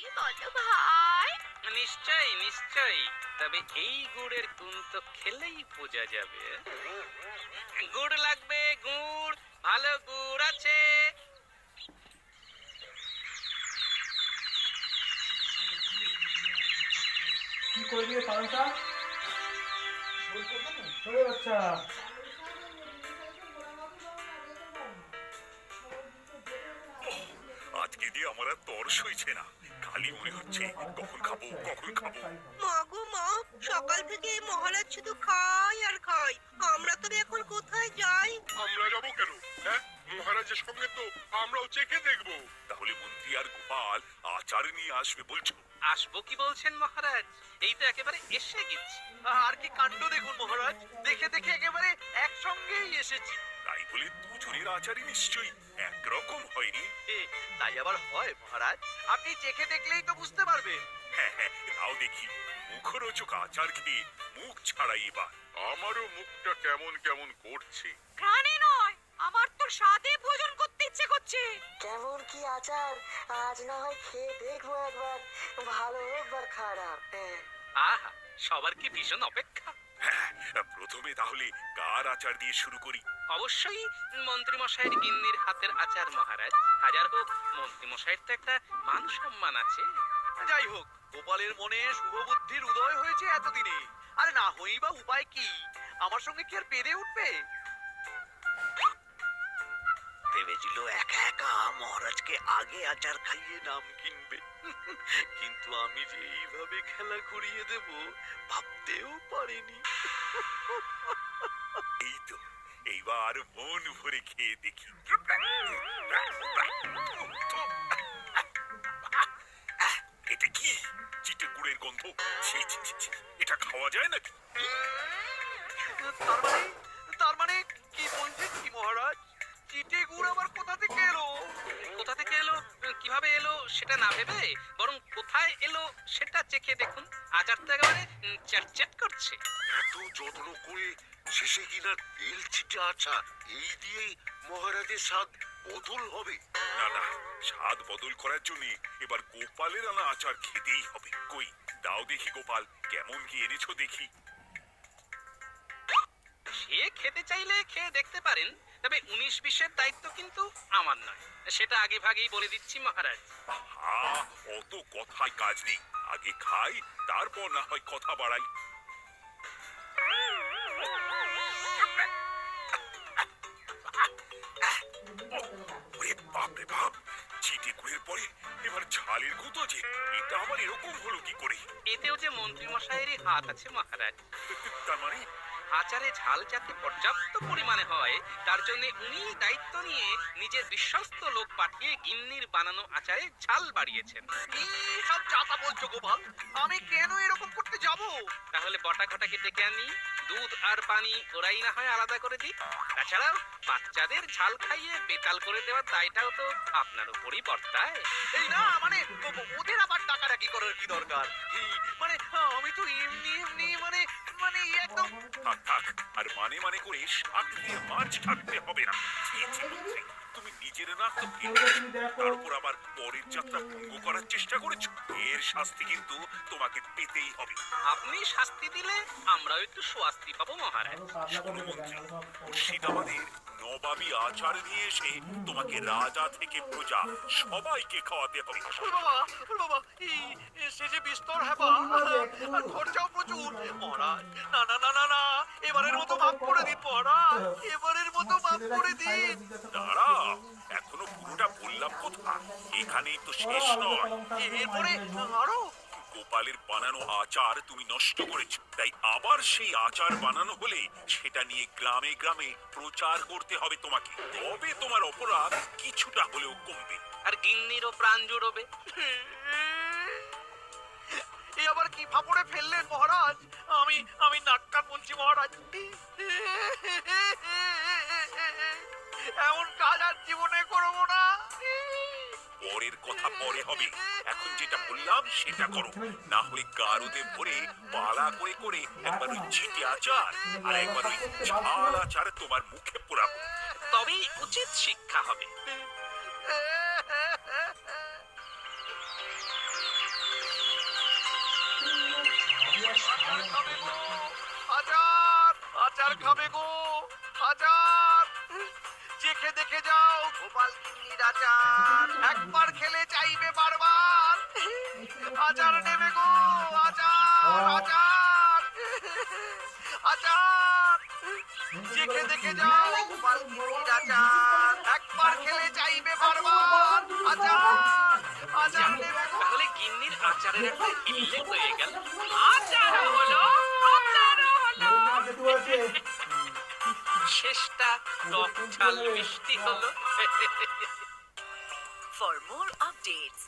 কি বলো ভাই। নিশ্চয়ই নিশ্চয়ই। তবে এই গুড়ের গুণ তো খেলেই বোঝা যাবে। গুড় লাগবে গুড়। ভালো গুড় আছে। কি করে দিবে পালনটা ওরে বাচ্চা। আজকে দিয়ে আমার আর তর সইছে না। খালি মনে হচ্ছে কখন খাব কখন খাব। মা গো মা সকাল থেকে মহারাজ শুধু খাই আর খাই আমরা তবে এখন কোথায় যাই? আমরা যাব কেন? হ্যাঁ? মহারাজের সঙ্গে তো আমরাও চেখে দেখব। তাহলে মন্ত্রী আর গোপাল আচার নিয়ে আসবে বলছো? আসব কি বলছেন মহারাজ? এই তো একেবারে এসে গেছি। আর কি কাণ্ড দেখুন মহারাজ? দেখে দেখে একেবারে একসঙ্গেই এসেছি। তাই বলে দুজনের আচারই নিশ্চয়ই একরকম হয়নি। এ, তাই আবার হয় মহারাজ। আপনি চেখে দেখলেই তো বুঝতে পারবেন। হ্যাঁ হ্যাঁ তাও দেখি। মুখরোচক আচার খেয়ে মুখ ছাড়াই এবার। আমারও মুখটা কেমন কেমন করছে। ঘ্রাণে নয় আমার তো স্বাদে ভোজন করতে ইচ্ছে করছে। কেমন কি আচার আজ না হয় খেয়ে দেখব একবার। ভালো হোক বা খারাপ হ্যাঁ। আহা সবার কি ভীষণ অপেক্ষা। হ্যাঁ প্রথমে তাহলে কার আচার দিয়ে শুরু করি। অবশ্যই মন্ত্রী মশাইয়ের গিন্নির হাতের আচার মহারাজ। হাজার হোক মন্ত্রী মশাইয়ের তো একটা মান সম্মান আছে। যাই হোক গোপালের মনে শুভ বুদ্ধির উদয় হয়েছে এতদিনে। আরে না হই বা উপায় কি? আমার সঙ্গে কি আর পেরে উঠবে? ভেবেছিল একা একা মহারাজকে আগে আচার খাইয়ে নাম কিনবে। কিন্তু আমি যে এইভাবে খেলা ঘুরিয়ে দেব ভাবতেও পারিনি। এই তো। এইবার মন ভরে খেয়ে দেখি। এটা কি? চিটে গুড়ের গন্ধ। এটা খাওয়া যায় নাকি? তার মানে তার মানে কি বলছেন কি মহারাজ? চিটে গুড় আবার কোথা থেকে এলো? কোথা থেকে এলো? কীভাবে এলো, সেটা না ভেবে কোথায় এলো সেটা চেখে দেখুন। আচার তো একেবারে চ্যাটচ্যাট করছে। এত যত্ন করে শেষে কিনা তেল চিটে আচার এই দিয়েই মহারাজের স্বাদ বদল হবে। না না স্বাদ বদল করার জন্য এবার গোপালের আনা আচার খেতেই হবে। কই দাও দেখি গোপাল কেমন কি এনেছো দেখি। সে খেতে চাইলে খেয়ে দেখতে পারেন। তবে উনিশ বিশের দায়িত্ব কিন্তু আমার নয়। সেটা আগে ভাগেই বলে দিচ্ছি মহারাজ। হা অত কথায় কাজ নেই। আগে খাই তারপর না হয় কথা বাড়াই। বাপ গুড়ের পরে এবার ঝালের গুঁতো যে এটা আবার এরকম হলো কি করে? এতেও যে মন্ত্রী মশাইয়েরই হাত আছে মহারাজ। তার মানে আচারে ঝাল যাতে পর্যাপ্ত পরিমাণে হয় তার জন্য উনি দায়িত্ব নিয়ে নিজের বিশ্বস্ত লোক পাঠিয়ে গিন্নির বানানো আচারে ঝাল বাড়িয়েছেন। কি সব বলছো গোপাল? আমি কেন এরকম করতে যাব? তাহলে বটা ঘটাকে ডেকে আনি দুধ আর পানি ওরাই না হয় আলাদা করে দিই। তাছাড়াও বাচ্চাদের ঝাল খাইয়ে বেতাল করে দেওয়ার দায়টাও তো আপনার উপরই বর্তায়। এই না মানে ওদের আবার টাকা রাখি করার কি দরকার? মানে আমি তো এমনি এমনি মানে মানে থাক আর মানে মানে করে শাক দিয়ে মাছ থাকতে হবে না। তুমি নিজের তো তার উপর আবার পরের যাত্রা ভঙ্গ করার চেষ্টা করেছ? এর শাস্তি কিন্তু তোমাকে পেতেই হবে। আপনি শাস্তি দিলে আমরাও একটু স্বাস্তি পাবো মহারাজ। শোনো মন্ত্রী মুর্শিদাবাদের নবাবী আচার নিয়ে এসে তোমাকে রাজা থেকে প্রজা সবাইকে খাওয়াতে হবে। বাবা বাবা সে যে বিস্তর হ্যাপা আর খরচাও প্রচুর। মহারাজ না না না না না এবারের মতো মাফ করে দিন মহারাজ এবারের মতো মাফ করে দিন। দাঁড়া বললাম এখানেই তো শেষ নয়। এরপরে আরও গোপালের বানানো আচার তুমি নষ্ট করেছ। তাই আবার সেই আচার বানানো হলে সেটা নিয়ে গ্রামে গ্রামে প্রচার করতে হবে তোমাকে। তবে তোমার অপরাধ কিছুটা হলেও কমবে। আর গিন্নিরও প্রাণ জুড়বে। এই আবার কি ফাপড়ে ফেললেন মহারাজ? আমি আমি নাটকার বলছি মহারাজ। এমন কাজ আর জীবনে করব না। পরের কথা পরে হবে। এখন যেটা বললাম সেটা করো। না হলে গারুদে ভরে পালা করে করে একবার ওই ছিটে আচার আর একবার ওই ঝাল আচার তোমার মুখে পোড়াবো। তবেই উচিত শিক্ষা হবে। আচার খাবে গো আচার আচার খাবে গো আচার। চেখে দেখে যাও, গোপাল কিন্নির আচার একবার খেলে চাইবে বারবার। আচার নেবে গো, আচার আচার। আচার। চেখে দেখে যাও, গোপাল কিন্নির আচার একবার খেলে চাইবে বারবার। আচার আচার নেবে তাহলে গিন্নির আচারের একটা কিল্লে হয়ে গেল। আচার! টক ঝাল মিষ্টি হলো For more updates,